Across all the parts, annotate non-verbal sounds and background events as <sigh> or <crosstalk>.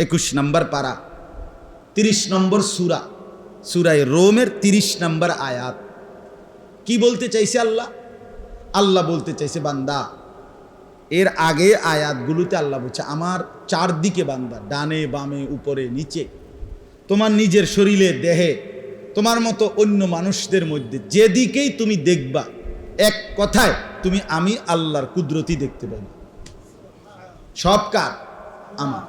একুশ নম্বর পারা, তিরিশ নম্বর সুরা, সুরায় রোমের তিরিশ নম্বর আয়াত। কি বলতে চাইছে আল্লাহ? আল্লাহ বলতে চাইছে, বান্দা, এর আগে আয়াতগুলোতে আল্লাহ বলছে, আমার চারদিকে বান্দা, ডানে, বামে, উপরে, নিচে, তোমার নিজের শরীরে, দেহে, তোমার মতো অন্য মানুষদের মধ্যে, যেদিকেই তুমি দেখবা, এক কথায় তুমি, আমি আল্লাহর কুদরতি দেখতে পাবে। সব কার? আমার।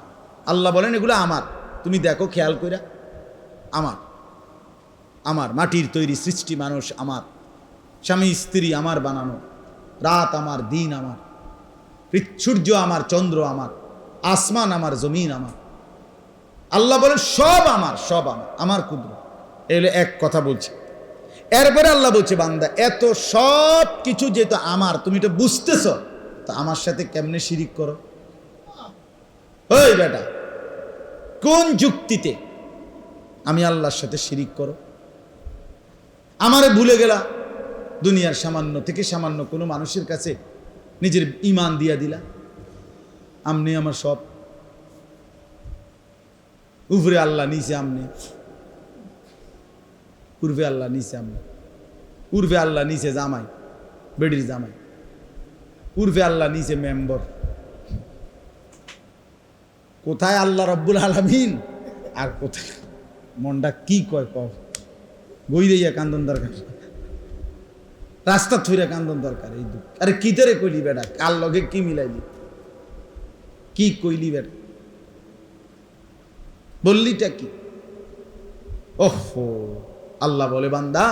আল্লাহ বলেন, এগুলো আমার। তুমি দেখো, খেয়াল কইরা। আমার। আমার। মাটির তৈরি সৃষ্টি মানুষ আমার। স্বামী, স্ত্রী আমার বানানো। রাত আমার, দিন আমার। সূর্য আমার, চন্দ্র আমার। আসমান আমার, জমিন আমার। আল্লাহ বলে সব আমার সব আমার। আমার ক্ষুদ্র এগুলো এক কথা বলছে। এরপরে আল্লাহ বলছে, বান্দা, এত সব কিছু যেহেতু আমার, তুমি এটা বুঝতেছ? তা আমার সাথে কেমনে শিরিক করো? ওই বেটা কোন যুক্তিতে আমি আল্লাহর সাথে শিরিক করো? আমারে ভুলে গেলা, দুনিয়ার সামান্য থেকে সামান্য কোনো মানুষের কাছে নিজের ইমান দিয়া দিলা। আমনি আমার সব। উপরে আল্লাহ, নিচে আমনি। পূর্বে আল্লাহ, নিচে আমনি। পূর্বে আল্লাহ, নিচে জামাই, বেডির জামাই। পূর্বে আল্লাহ, নিচে মেম্বর। কোথায় আল্লাহ রব্বুল আলমিন? আর কোথায়? মনটা কি কয় কও? বই দিয়া কান্দন দরকার। রাস্তা থুইরা কান্দন দরকার এই দুঃখ। আরে কি ধরে কইলি বেটা? কার লগে কি মিলাইলি? কি কইলি বেটা? বললিটা কি? ওহো, আল্লাহ বলে, বান্দা,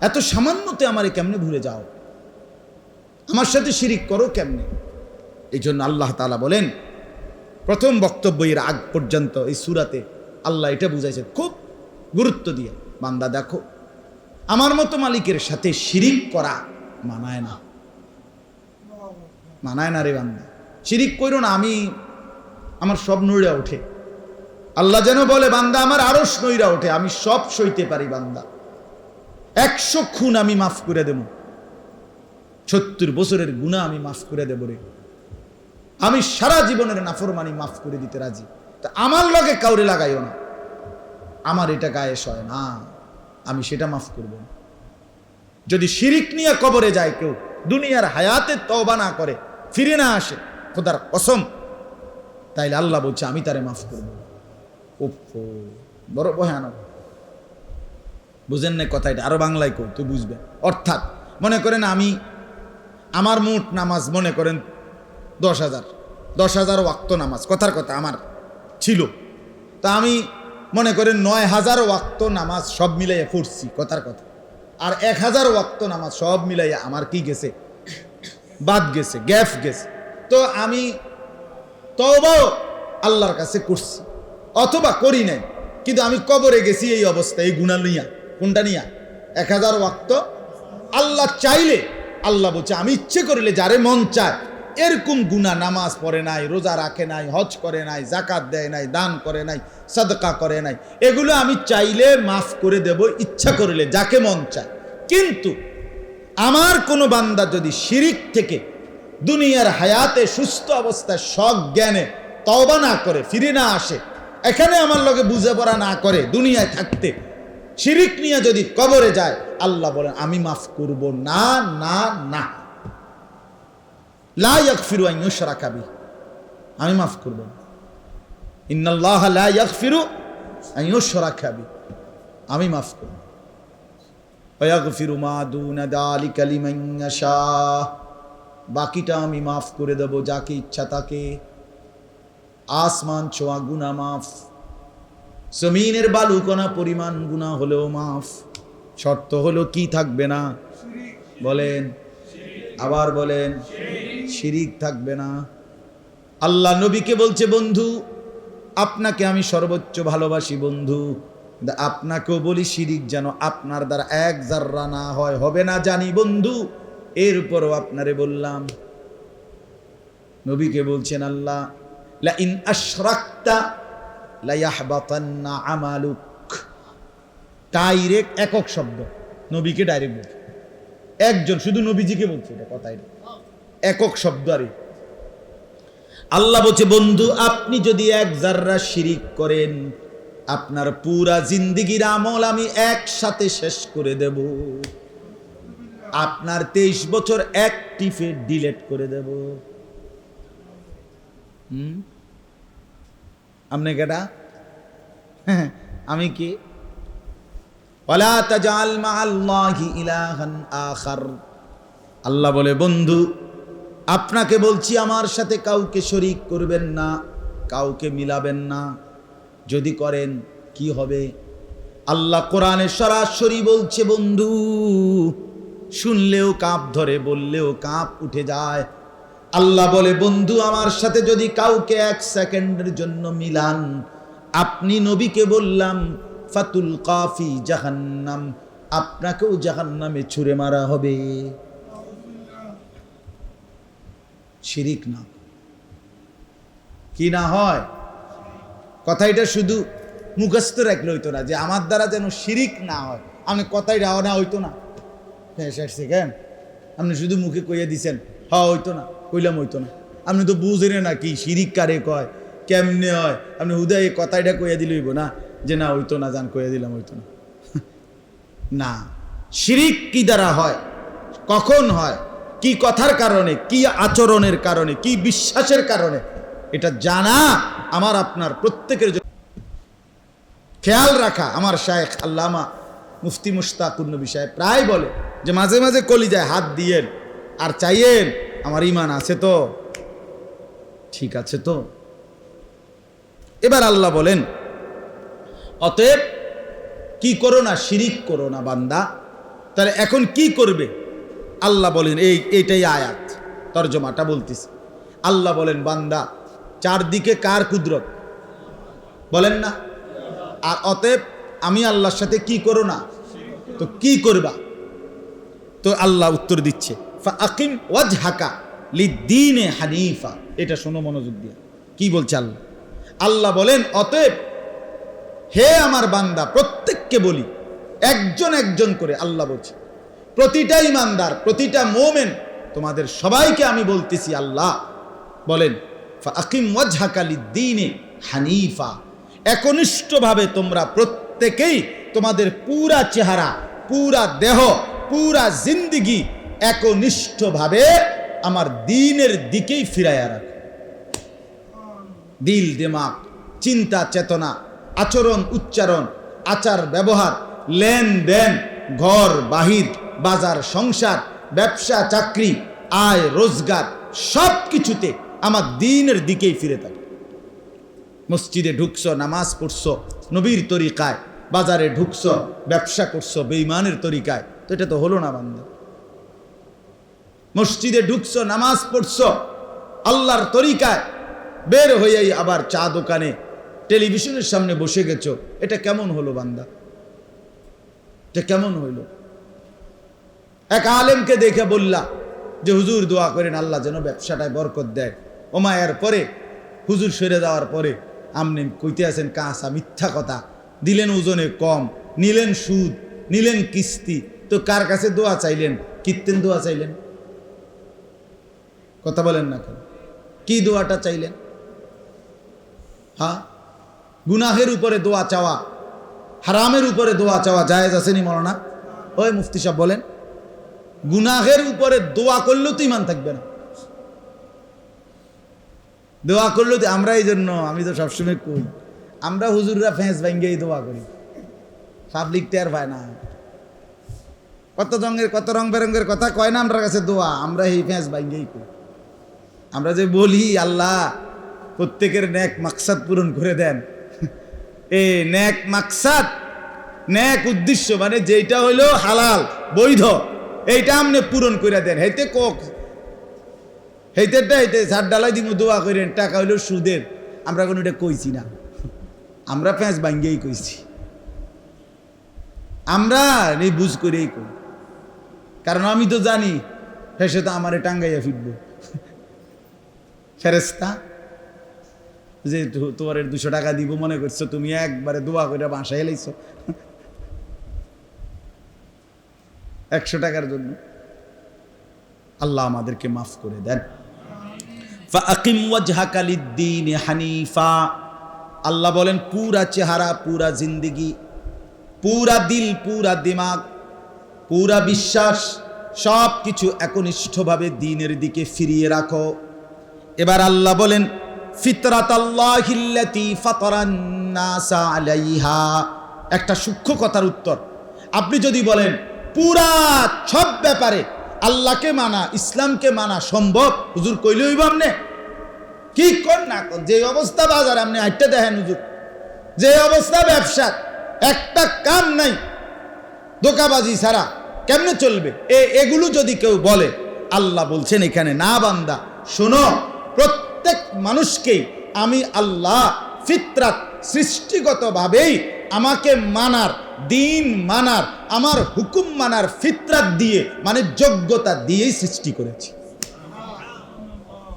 এত সামান্যতে আমারে কেমনে ভুলে যাও? আমার সাথে শিরিক করো কেমনে? এই জন্য আল্লাহ তালা বলেন প্রথম বক্তব্য এর আগ পর্যন্ত এই সুরাতে আল্লাহ এটা বুঝাইছে, খুব গুরুত্ব দিয়ে, বান্দা দেখো, আমার মতো মালিকের সাথে শিরিক করা মানায় না। মানায় না রে বান্দা। শিরিক করো না, আমি আমার সব নইরা ওঠে। আল্লাহ যেন বলে, বান্দা, আমার আরস নইরা ওঠে, আমি সব সইতে পারি বান্দা। একশো খুন আমি মাফ করে দেব। সত্তর বছরের গুণা আমি মাফ করে দেব রে। আমি সারা জীবনের নাফরমানি মাফ করে দিতে রাজি। তা আমার লগে কাউরে লাগাইও না। আমার এটা গায়ে সয় না। আমি সেটা মাফ করব যদি শিরিক নিয়ে কবরে যায় কেউ, দুনিয়ার হায়াতে তওবা না করে, ফিরে না আসে, খোদার কসম, তাইলে আল্লাহ বলছে, আমি তারে মাফ করব ওফো, বড় ভয়ানক। বুঝেন না কথা এটা আরও বাংলায় কই? তুই বুঝবে অর্থাৎ, মনে করেন আমি, আমার মোট নামাজ মনে করেন দশ হাজার। দশ হাজার ওয়াক্ত নামাজ, কথার কথা আমার ছিল। তা আমি মনে করেন নয় হাজার ওয়াক্ত নামাজ সব মিলাইয়া পড়ছি, কথার কথা। আর এক হাজার ওয়াক্ত নামাজ সব মিলাইয়া আমার কি গেছে? বাদ গেছে, গ্যাপ গেছে। তো আমি তবও আল্লাহর কাছে করছি, অথবা করি নাই। কিন্তু আমি কবরে গেছি এই অবস্থায়, এই গুণা নিয়া কোনটা নিয়া। এক হাজার ওয়াক্ত আল্লাহ চাইলে, আল্লাহ বলছে, আমি ইচ্ছে করিলে যারে মন চায় এরকম গুণা নামাজ পড়ে নাই, রোজা রাখে নাই, হজ করে নাই জাকাত দেয় নাই, দান করে নাই, সদকা করে নাই, এগুলো আমি চাইলে মাফ করে দেব, ইচ্ছা করিলে, যাকে মন চায়। কিন্তু আমার কোনো বান্দা যদি শিরিক থেকে দুনিয়ার হায়াতে সুস্থ অবস্থায় সব জ্ঞানে তওবা না করে, ফিরে না আসে, এখানে আমার লগে বুঝে পড়া না করে, দুনিয়ায় থাকতে শিরিক নিয়ে যদি কবরে যায়, আল্লাহ বলেন, আমি মাফ করব, না না না। বিহি। আমি মাফ করব। বিহি। আমি মাফ করব। বাকিটা আমি মাফ করে দেব, যাকে ইচ্ছা তাকে। আসমান ছোঁয়া গুনা মাফ। জমিনের বালুকণা পরিমাণ গুণা হলেও মাফ। শর্ত হলো কি থাকবে না? বলেন। আবার বলেন। শিরিক থাকবে না। আল্লাহ নবীকে বলছে, বন্ধু, আপনাকে আমি সর্বোচ্চ ভালোবাসি, বন্ধু। আপনাকেও বলি শিরিক যেন আপনার দ্বারা এক জাররা না হয়। হবে না জানি, বন্ধু। এর আপনারে বললাম। নবীকে বলছেন, আল্লাহ লা ইন আশরাকতা লা ইয়াহবাতান্না আমালুক। ডাইরেক্ট একক শব্দ। নবীকে ডাইরেক্ট বলছে। একজন, শুধু নবীজিকে বলছে এটা কথা এটা একক শব্দ আরে আল্লাহ বলছে, বন্ধু, আপনি যদি এক জাররা শিরিক করেন, আপনার পুরা জিন্দিগির আমল আমি একসাথে শেষ করে দেব। আপনার তেইশ বছর এক টিফে ডিলেট করে দেব। আপনি কেটা <laughs> আমি কি? আল্লাহ বলে, বন্ধু আপনাকে বলছি, আমার সাথে কাউকে শরিক করবেন না, কাউকে মিলাবেন না। যদি করেন, কি হবে? আল্লাহ কোরআনে সরাসরি বলছে, বন্ধু, শুনলেও কাঁপ ধরে, বললেও কাঁপ উঠে যায়। আল্লাহ বলে, বন্ধু, আমার সাথে যদি কাউকে এক সেকেন্ডের জন্য মিলান, আপনি নবীকে বললাম, ফাতুল কাফি জাহান্নাম, আপনাকেও জাহান্নামে ছুঁড়ে মারা হবে। শিরিক না। কি না হয়? কথা এটা শুধু মুখস্থ রাখলে হইতো না, যে আমার দ্বারা যেন শিরিক না হয়। আমি কথাই রাও না, হইতো না। হ্যাঁ সেকেন্ড আপনি শুধু মুখে কইয়া দিছেন, হ, হইতো না, কইলাম হইতো না। আপনি তো বুঝেন না কি শিরিক কারে কয়, কেমনে হয়? আপনি হুদয় এই কথাইটা কইয়া দিলে হইব না, যে না, হইতো না, জান, কইয়া দিলাম হইতো না। <laughs> না। শিরিক কি দ্বারা হয়? কখন হয়? কি কথার কারণে, কি আচরণের কারণে, কি বিশ্বাসের কারণে, এটা জানা আমার আপনার প্রত্যেকের জন্য। খেয়াল রাখা, আমার শায়েখ আল্লামা মুফতি মুস্তাকুন্ন বিষয় প্রায় বলে যে মাঝে মাঝে কলিজায় হাত দিয়েন, আর চাইয়েন, আমার ইমান আছে তো? ঠিক আছে তো। এবার আল্লাহ বলেন, অতএব কি করো না, শিরিক করো না বান্দা, তাহলে এখন কি করবে? আল্লাহ বলেন, এই, এইটাই আয়াত, তর্জমাটা বলতেছি। আল্লাহ বলেন, বান্দা, চারদিকে কার কুদরত? বলেন না। আর অতএব আমি আল্লাহর সাথে কি করো না? তো কি করবা? তো আল্লাহ উত্তর দিচ্ছে আকিম ওয়াজ হাকা লিদ্দিনে হানিফা। এটা শোনো মনোযোগ দিয়ে। কি বলছে আল্লাহ? আল্লাহ বলেন, অতএব হে আমার বান্দা, প্রত্যেককে বলি, একজন একজন করে আল্লাহ বলছে। প্রতিটা ইমানদার, প্রতিটা মোমেন, তোমাদের সবাইকে আমি বলতেছি আল্লাহ। বলেন আকিম ওয়াজহাকালি দিনে হানিফা। একনিষ্ঠভাবে তোমরা প্রত্যেকেই তোমাদের পুরা চেহারা, পুরা দেহ, পুরা জিন্দিগি একনিষ্ঠভাবে আমার দিনের দিকেই ফিরাইয়া রাখো। দিল, দিমাগ, চিন্তা, চেতনা, আচরণ, উচ্চারণ, আচার, ব্যবহার, লেনদেন, ঘর, বাহির বাজার, সংসার, ব্যবসা, চাকরি, আয়, রোজগার সব কিছুতে আমার দিনের দিকেই ফিরে থাকে। মসজিদে ঢুকছো, নামাজ পড়ছো, নবীর তরিকায়, বাজারে ঢুকছো, ব্যবসা করছ বেইমানের তরিকায়, তো এটা তো হলো না বান্ধব মসজিদে ঢুকছো, নামাজ পড়ছো, আল্লাহর তরিকায়, বের হয়েই আবার চা দোকানে, টেলিভিশনের সামনে বসে গেছো, এটা কেমন হলো বান্দা? এটা কেমন হইল এক আলেমকে দেখে বললা যে, হুজুর, দোয়া করেন, আল্লাহ যেন ব্যবসাটায় বরকত দেয়। ওমায়ের পরে হুজুর সরে যাওয়ার পরে আপনি কইতে আছেন, কাঁচা মিথ্যা কথা। দিলেন ওজনে কম, নিলেন সুদ, নিলেন কিস্তি। তো কার কাছে দোয়া চাইলেন? কীর্তেন দোয়া চাইলেন? কথা বলেন না কেন? কি দোয়াটা চাইলেন? হ্যাঁ? গুনাহের উপরে দোয়া চাওয়া, হারামের উপরে দোয়া চাওয়া জায়েজ আসেনি মরনা ওই মুফতি সাহেব বলেন গুনাহের উপরে দোয়া করলেও তো ইমান থাকবে না। দোয়া করলেও তো আমরা এই জন্য, আমি তো সবসময় কই, আমরা হুজুররা ফেঁস ভাঙ্গেই দোয়া করি। পাবলিক টের পায় না। কত রঙের কত রং বেরঙ্গের কথা কয় না আমরা কাছে দোয়া, আমরা এই ফেঁস ভাঙ্গেই করি। আমরা যে বলি, আল্লাহ প্রত্যেকের ন্যাক মাকসাদ পূরণ করে দেন। <laughs> এ ন্যাক মাকসাদ, ন্যাক উদ্দেশ্য মানে যেটা হইল হালাল, বৈধ। এইটা আপনি পূরণ করে দেন হেতে কক। হেতেটা হেতে ঝাড় ডালাই দিব দোয়া করেন টাকা হইল সুদের আমরা কোনো এটা কইছি না। আমরা প্যাঁচ ভাঙ্গেই কইছি। আমরা এই বুঝ করেই কই। কারণ আমি তো জানি হেসে তো আমারে টাঙ্গাইয়া ফিরবো। ফেরেস্তা যে তোমার দুশো টাকা দিব মনে করছ, তুমি একবারে দোয়া করে বাসায় এলাইছো একশো টাকার জন্য। আল্লাহ আমাদেরকে মাফ করে দেন। হানিফা। আল্লাহ বলেন, পুরা চেহারা, পুরা জিন্দিগি, পুরা দিল, পুরা দিমাগ, পুরা বিশ্বাস সব কিছু একনিষ্ঠভাবে দিনের দিকে ফিরিয়ে রাখো। এবার আল্লাহ বলেন ফিতরাত আলাইহা। একটা সূক্ষ্ম কথার উত্তর। আপনি যদি বলেন পুরা সব ব্যাপারে আল্লাহকে মানা, ইসলামকে মানা সম্ভব? হুজুর কইলে হইব আমনে? কি কর না কর? যে অবস্থা বাজার আপনি আইটা দেখেন হুজুর। যে অবস্থা ব্যবসা একটা কাম নাই। দোকাবাজি ছাড়া কেমনে চলবে? এ, এগুলো যদি কেউ বলে, আল্লাহ বলছেন এখানে, না বান্দা, শোনো, প্রত্যেক মানুষকেই আমি আল্লাহ ফিতরাত সৃষ্টিগতভাবেই আমাকে মানার, দিন মানার, আমার হুকুম মানার ফিতরাত দিয়ে মানে যোগ্যতা দিয়েই সৃষ্টি করেছি।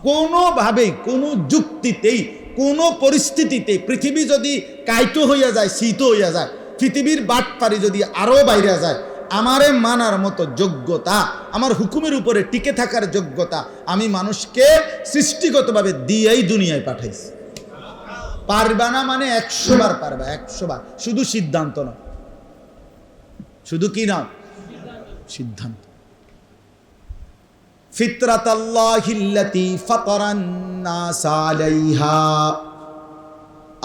কোনোভাবেই, কোনো যুক্তিতেই, কোনো পরিস্থিতিতে পৃথিবী যদি কাইটো হইয়া যায়, শীত হইয়া যায়, পৃথিবীর বাটপারি যদি আরও বাইরে যায়, আমারে মানার মতো যোগ্যতা, আমার হুকুমের উপরে টিকে থাকার যোগ্যতা আমি মানুষকে সৃষ্টিগতভাবে দিয়েই দুনিয়ায় পাঠাইছি। পারবা না মানে একশো বার পারবা, একশো বার। শুধু সিদ্ধান্ত না শুধু কি নাও? সিদ্ধান্ত। ফিতরাত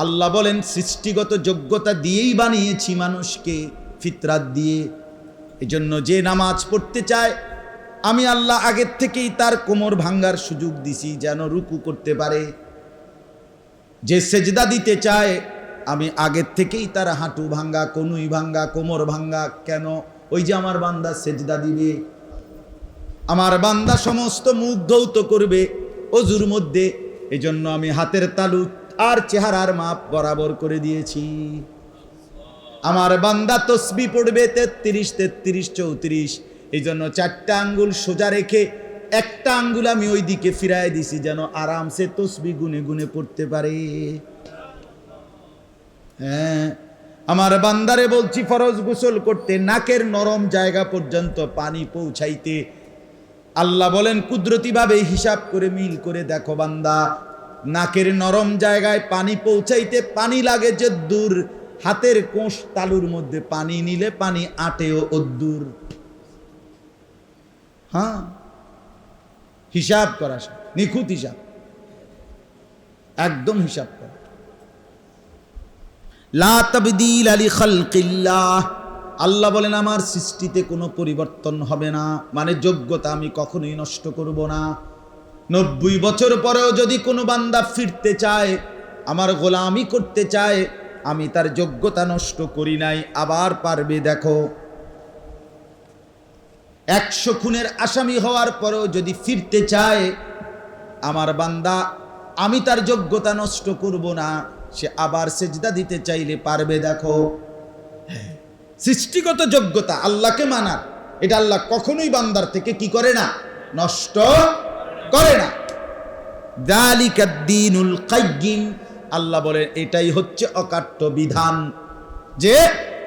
আল্লাহ বলেন, সৃষ্টিগত যোগ্যতা দিয়েই বানিয়েছি মানুষকে ফিতরাত দিয়ে। এজন্য যে নামাজ পড়তে চায়, আমি আল্লাহ আগের থেকেই তার কোমর ভাঙ্গার সুযোগ দিছি, যেন রুকু করতে পারে। যে সেজদা দিতে চায়, আমি আগের থেকেই তার হাঁটু ভাঙ্গা, কনুই ভাঙ্গা, কোমর ভাঙ্গা, কেন? ওই যে আমার বান্দা সেজদা দিবে। আমার বান্দা সমস্ত মুখ ধৌত করবে অজুর মধ্যে। এজন্য আমি হাতের তালু আর চেহারার মাপ বরাবর করে দিয়েছি। আমার বান্দা তসবি পড়বে তেত্রিশ তেত্রিশ, চৌত্রিশ। এই জন্য চারটা আঙ্গুল সোজা রেখে একটা আঙ্গুল আমি ওই দিকে ফিরাই দিছি যেন আরামসে তসবি গুনে গুনে পড়তে পারে। হ্যাঁ আমার বান্দারে বলছি, ফরজ গোসল করতে নাকের নরম জায়গা পর্যন্ত পানি পৌঁছাইতে। আল্লাহ বলেন, কুদরতিভাবে হিসাব করে মিল করে দেখো বান্দা, নাকের নরম জায়গায় পানি পৌঁছাইতে পানি লাগে যে দূর, হাতের কোষ তালুর মধ্যে পানি নিলে পানি আটেও অদ্দূর। হ্যাঁ হিসাব করা নিখুঁত হিসাব। একদম হিসাব করা। লা তাবদিল আলী খালকিল্লাহ। আল্লাহ বলেন, আমার সৃষ্টিতে কোনো পরিবর্তন হবে না। মানে যোগ্যতা আমি কখনোই নষ্ট করব না। নব্বই বছর পরেও যদি কোনো বান্দা ফিরতে চায়, আমার গোলামি করতে চায়, আমি তার যোগ্যতা নষ্ট করি নাই। আবার পারবে, দেখো। একশো খুনের আসামি হওয়ার পরেও যদি ফিরতে চায়, আমার বান্দা, আমি তার যোগ্যতা নষ্ট করব না। সে আবার সেজদা দিতে চাইলে পারবে, দেখো। সৃষ্টিগত যোগ্যতা আল্লাহকে মানার, এটা আল্লাহ কখনোই বান্দার থেকে কি করে না? নষ্ট করে না। আল্লাহ বলেন, এটাই হচ্ছে অকাট্য বিধান। যে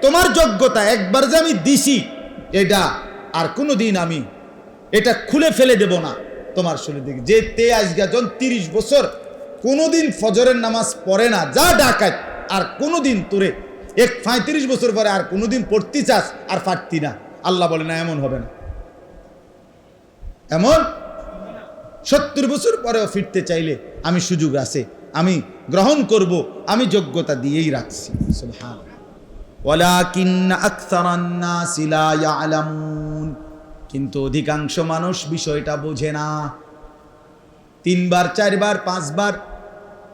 তোমার যোগ্যতা একবার যে আমি দিছি, এটা আর কোনো দিন আমি এটা খুলে ফেলে দেব না তোমার শরীর দিকে। যে তে আজগা জন তিরিশ বছর কোনোদিন ফজরের নামাজ পড়ে না, যা ডাকাত, আর কোনোদিন তোরে এক পঁয়ত্রিশ বছর পরে আর কোনোদিন পড়তে চাস আর ফাটতি না। আল্লাহ বলে, না, এমন হবে না। এমন? সত্তর বছর পরেও ফিরতে চাইলে আমি সুযোগ আছে, আমি গ্রহণ করব, আমি যোগ্যতা দিয়েই রাখছি। সুবহান ওয়ালাকিন আকসারান নাসি লা ইয়ালামুন। কিন্তু অধিকাংশ মানুষ বিষয়টা বোঝে না। তিনবার, চারবার, পাঁচবার,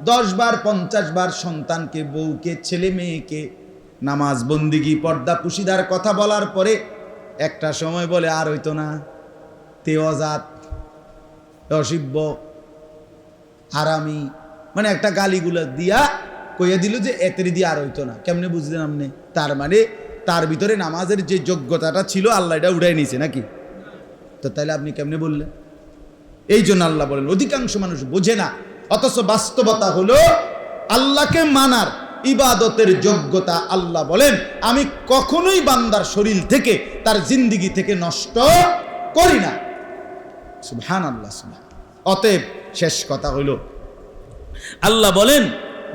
দশবার পঞ্চাশ বার সন্তানকে, বউকে, ছেলে মেয়েকে নামাজ বন্দিগি, পর্দা পুশিদার কথা বলার পরে একটা সময় বলে, আর হইতো না। তে অজাত, অসিব্য আরামি মানে একটা গালিগুলো দিয়া কইয়া দিল যে এতের দিয়ে আর হইতো না। কেমনে বুঝলেন আপনি? তার মানে তার ভিতরে নামাজের যে যোগ্যতাটা ছিল, আল্লাহ এটা উঠাই নিয়েছে নাকি? তো তাহলে আপনি কেমনে বললেন? এই জন্য আল্লাহ বলেন, অধিকাংশ মানুষ বোঝে না। অথচ বাস্তবতা হলো আল্লাহকে মানার ইবাদতের যোগ্যতা আল্লাহ বলেন। আমি কখনোই বান্দার শরীর থেকে, তার জিন্দিগি থেকে নষ্ট করি না। সুবহান। অতএব শেষ কথা হইল, আল্লাহ বলেন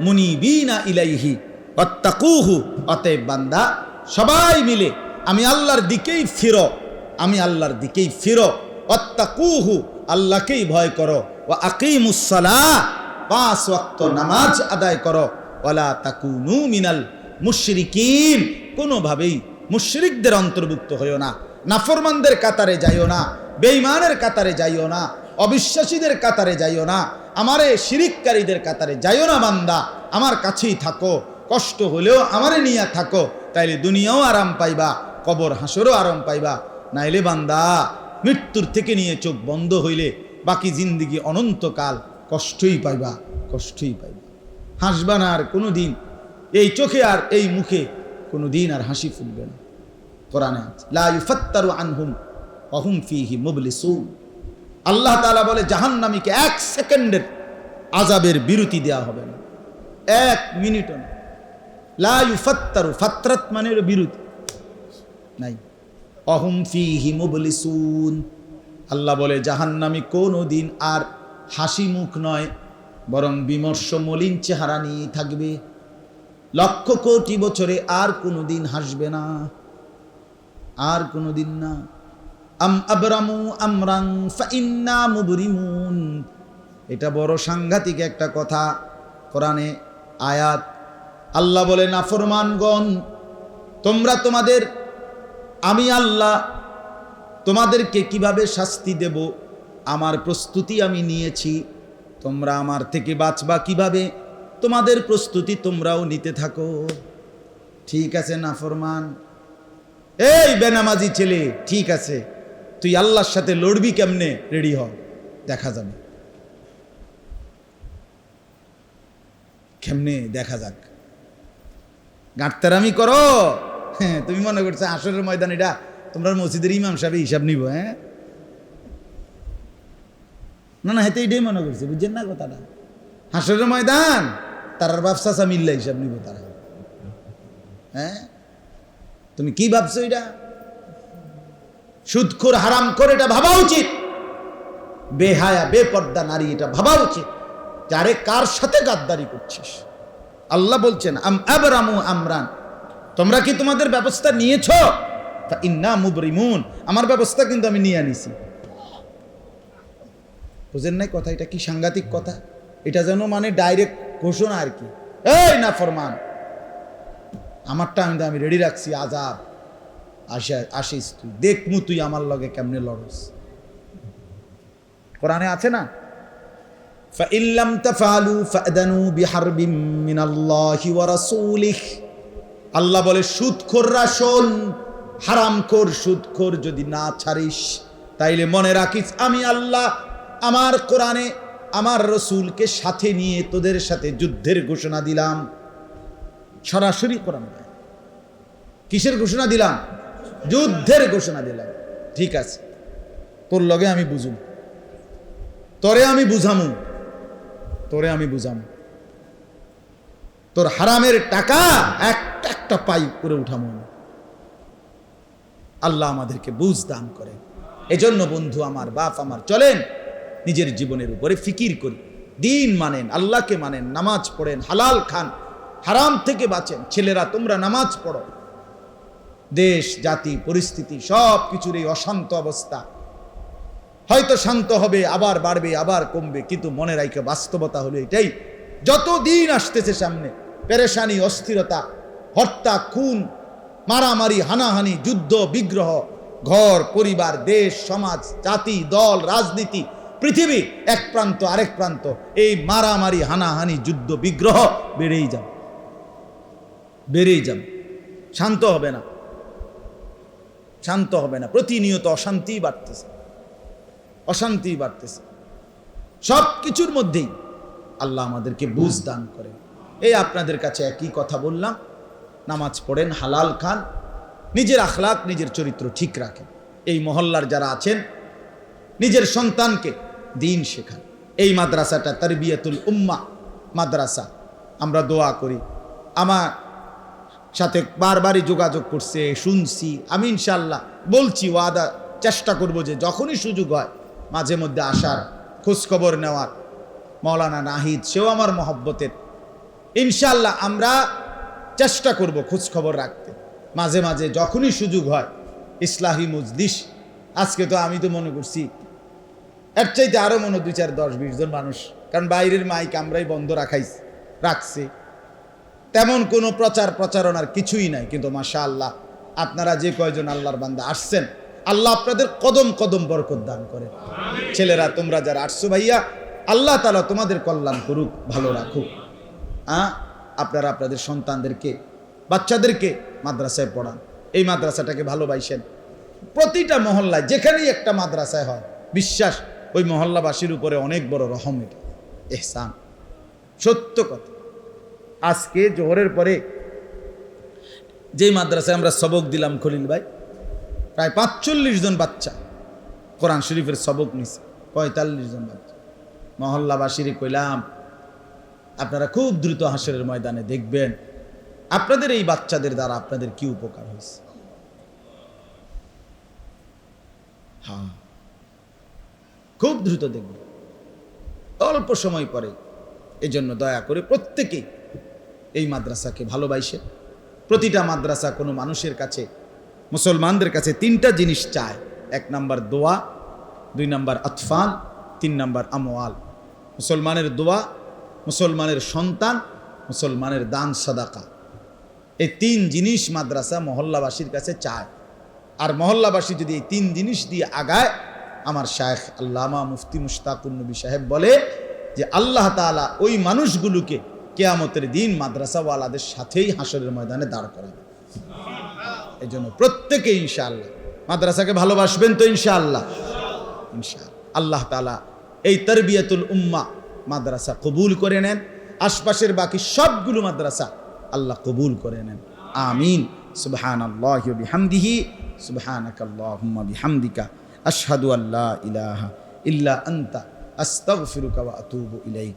মুনিবিনা ইলাইহি অত্তাকুহু অতএব বান্দা, সবাই মিলে আমি আল্লাহর দিকেই ফিরো, আমি আল্লাহর দিকেই ফিরো। অত্তাকুহু আল্লাহকেই ভয় করো। ও আকিমুসসালাহ, পাঁচ ওয়াক্ত নামাজ আদায় করো। ওয়ালা তাকুনু মিনাল মুশরিকিন, কোনোভাবেই মুশরিকদের অন্তর্ভুক্ত হইও না। নাফরমানদের কাতারে যাইও না। বেঈমানের কাতারে যাইও না। অবিশ্বাসীদের কাতারে যাইও না। আমারে শিরিককারীদের কাতারে যাইও না বান্দা, আমার কাছেই থাকো। কষ্ট হলেও আমারে নিয়ে থাকো, তাইলে দুনিয়াও আরাম পাইবা, কবর হাসরও আরাম পাইবা। নাইলে বান্দা, মৃত্যুর থেকে নিয়ে চোখ বন্ধ হইলে বাকি জিন্দিগি অনন্তকাল কষ্টই পাইবা কষ্টই পাইবা। হাসবা না আর কোনো দিন এই চোখে আর এই মুখে কোনো দিন আর হাসি ফুটবে না। কোরআনে আছে, লা ইউফাত্তারু আনহুম অহুম ফিহি মুবলিসুন। আল্লাহ তাআলা বলে, জাহান্নামীকে এক সেকেন্ডের আজাবের বিরতি দেয়া হবে না। এক মিনিটও না। লা ইউফাত্তারু, ফাত্রাত মানে বিরতি। নাই। অহুম ফিহি মুবলিসুন। আল্লাহ বলে, জাহান্নামী কোনো দিন আর হাসি মুখ নয়, বরং বিমর্ষ মলিন চেহারা নিয়ে থাকবে। লক্ষ কোটি বছরে আর কোনো দিন হাসবে না। আর কোনো দিন না। আম আমরাং এটা বড় সাংঘাতিক একটা কথা, কোরআনে আয়াত। আল্লাহ বলে নাফরমানগণ তোমরা তোমাদের, আমি আল্লাহ, তোমাদেরকে কীভাবে শাস্তি দেব? আমার প্রস্তুতি আমি নিয়েছি, তোমরা আমার থেকে বাঁচবা কীভাবে? তোমাদের প্রস্তুতি তোমরাও নিতে থাকো। ঠিক আছে নাফরমান এই বেনামাজি ছেলে, ঠিক আছে। তুই আল্লাহর সাথে লড়বি কেমনে? রেডি হ। দেখা যাবে। কেমনে? দেখা যাক। গাঁটতারামি করো। হ্যাঁ তুমি মনে করছ আসরের ময়দান এটা? তোমরা মসজিদের ইমাম সাহেব হিসাব নিব হ্যাঁ? না না হেতে এটাই মনে করছে, বুঝছেন না কথাটা? হাসরের ময়দান? তারার ব্যবসা মিল্লা হিসাব নিব তারা। হ্যাঁ? তুমি কি ভাবছ এটা? সুদখোর হারাম করে এটা ভাবা উচিত। বেহায়া, বেপর্দা নারী, এটা ভাবা উচিত। যারে কার সাথে গাদ্দারি করছিস? আল্লাহ বলছেন, আম আবরামু আমরান। তোমরা কি তোমাদের ব্যবস্থা নিয়েছ? তা ইন্না মুবরিমুন। আমার ব্যবস্থা কিন্তু আমি নিয়ে আনিছি। বুঝেন নাই কথা, এটা কি সাংঘাতিক কথা? এটা যেন মানে ডাইরেক্ট ঘোষণা আর কি। এই না ফরমান আমারটা আমি আমি রেডি রাখছি আজাব আসা আসিস তুই দেখমু তুই আমার লগে কেমনে লড়স কোরআনে আছে না فإن لم تفعلوا فأذنوا بحرب من الله ورسوله আল্লাহ বলে সুদখোররা শোন হারামখোর সুদখোর যদি না ছাড়িস তাইলে মনে রাখিস আমি আল্লাহ আমার কোরআনে আমার রসুলকে সাথে নিয়ে তোদের সাথে যুদ্ধের ঘোষণা দিলাম সরাসরি কোরআন দেয়। কিসের ঘোষণা দিলাম যুদ্ধের ঘোষণা দিলাম। ঠিক আছে। তোর লগে আমি বুঝুম। তোরে আমি বুঝামু। তোরে আমি বুঝামু। তোর হারামের টাকা একটা একটা পাই করে উঠামো। আল্লাহ আমাদেরকে বুঝ দান করে এজন্য বন্ধু আমার, বাপ আমার, চলেন নিজের জীবনের উপরে ফিকির করি। দিন মানেন, আল্লাহকে মানেন, নামাজ পড়েন, হালাল খান, হারাম থেকে বাঁচেন। ছেলেরা, তোমরা নামাজ পড়ো। দেশ, জাতি, পরিস্থিতি সব কিছুর এই অশান্ত অবস্থা। হয়তো শান্ত হবে, আবার বাড়বে, আবার কমবে, কিন্তু মনে রাখে বাস্তবতা হলো এটাই। যত দিন আসতেছে সামনে, পেরেশানি, অস্থিরতা হত্যা খুন, মারামারি, হানাহানি, যুদ্ধ, বিগ্রহ, ঘর, পরিবার, দেশ, সমাজ, জাতি, দল, রাজনীতি, পৃথিবী, এক প্রান্ত, আরেক প্রান্ত, এই মারামারি, হানাহানি, যুদ্ধ, বিগ্রহ বেড়েই যাবে। বেড়েই যাবে। শান্ত হবে না। শান্ত হবে না। প্রতিনিয়ত অশান্তি বাড়তেছে। অশান্তি বাড়তেছে। সব কিছুর মধ্যেই আল্লাহ আমাদেরকে বুঝ দান করে। এই আপনাদের কাছে একই কথা বললাম। নামাজ পড়েন, হালাল খান, নিজের আখলাক, নিজের চরিত্র ঠিক রাখেন। এই মহল্লার যারা আছেন, নিজের সন্তানকে দিন শেখান। এই মাদ্রাসাটা তারবিয়াতুল উম্মা মাদ্রাসা। আমরা দোয়া করি। আমার সাথে বারবারই যোগাযোগ করছে, শুনছি। আমি ইনশাল্লাহ বলছি, ওয়াদা, চেষ্টা করব যে যখনই সুযোগ হয়, মাঝে মধ্যে আসার, খোঁজখবর নেওয়ার। মৌলানা নাহিদ, সেও আমার মহব্বতের। ইনশাল্লাহ আমরা চেষ্টা করব খোঁজখবর রাখতে। মাঝে মাঝে যখনই সুযোগ হয়, ইসলাহি মজলিস, আজকে তো আমি তো মনে করছি, এর চাইতে আরও মনে দুই চার দশ বিশ জন মানুষ, কারণ বাইরের মাইক আমরাই বন্ধ রাখাই রাখছি। তেমন কোনো প্রচার প্রচারণার কিছুই নাই কিন্তু মাশা আল্লাহ আপনারা যে কয়জন আল্লাহর বান্দা আসছেন আল্লাহ আপনাদের কদম কদম বরকত দান করেন। ছেলেরা তোমরা যারা আসছো ভাইয়া আল্লাহ তালা তোমাদের কল্যাণ করুক ভালো রাখুক। হ্যাঁ আপনারা আপনাদের সন্তানদেরকে বাচ্চাদেরকে মাদ্রাসায় পড়ান। এই মাদ্রাসাটাকে ভালোবাসেন। প্রতিটা মহল্লায় যেখানেই একটা মাদ্রাসায় হয় বিশ্বাস ওই মহল্লাবাসীর উপরে অনেক বড় রহমের এহসান। সত্য কথা। আজকে জোহরের পরে যেই মাদ্রাসায় আমরা সবক দিলাম খলিল ভাই, প্রায় পাঁচচল্লিশ জন বাচ্চা কোরআন শরীফের সবক নিছে, পঁয়তাল্লিশ জন বাচ্চা। মহল্লাবাসীরে কইলাম, আপনারা খুব দ্রুত হাসরের ময়দানে দেখবেন আপনাদের এই বাচ্চাদের দ্বারা আপনাদের কি উপকার হয়েছে হ্যাঁ খুব দ্রুত দেখবেন। অল্প সময় পরে, এজন্য দয়া করে প্রত্যেকেই এই মাদ্রাসাকে ভালোবাসে। প্রতিটা মাদ্রাসা কোনো মানুষের কাছে, মুসলমানদের কাছে তিনটা জিনিস চায়। এক নাম্বার দোয়া, দুই নাম্বার আতফান, তিন নাম্বার আমোয়াল মুসলমানের দোয়া, মুসলমানের সন্তান, মুসলমানের দান সদাকা। এই তিন জিনিস মাদ্রাসা মহল্লাবাসীর কাছে চায়। আর মহল্লাবাসী যদি এই তিন জিনিস দিয়ে আগায়, আমার শায়েখ আল্লামা মুফতি মুশতাকুর নবী সাহেব বলে যে আল্লাহ তাআলা ওই মানুষগুলোকে কেয়ামতের দিন মাদ্রাসাওয়ালাদের সাথেই হাসরের ময়দানে দাঁড় করাবে। এই জন্য প্রত্যেকে ইনশাআল্লাহ, মাদ্রাসাকে ভালোবাসবেন তো ইনশাআল্লাহ। ইনশাআল্লাহ। আল্লাহ তাআলা এই তরবিয়াতুল উম্মা মাদ্রাসা কবুল করে নেন, আশপাশের বাকি সবগুলো মাদ্রাসা আল্লাহ কবুল করে নেন। আমিন। সুবহান আল্লাহ বিহামদিহি সুবহানাক আল্লাহুম্মা বিহামদিকা, আশহাদু আল্লা ইলাহা ইল্লা আনতা, আস্তাগফিরুকা ওয়া আতুবু ইলাইক।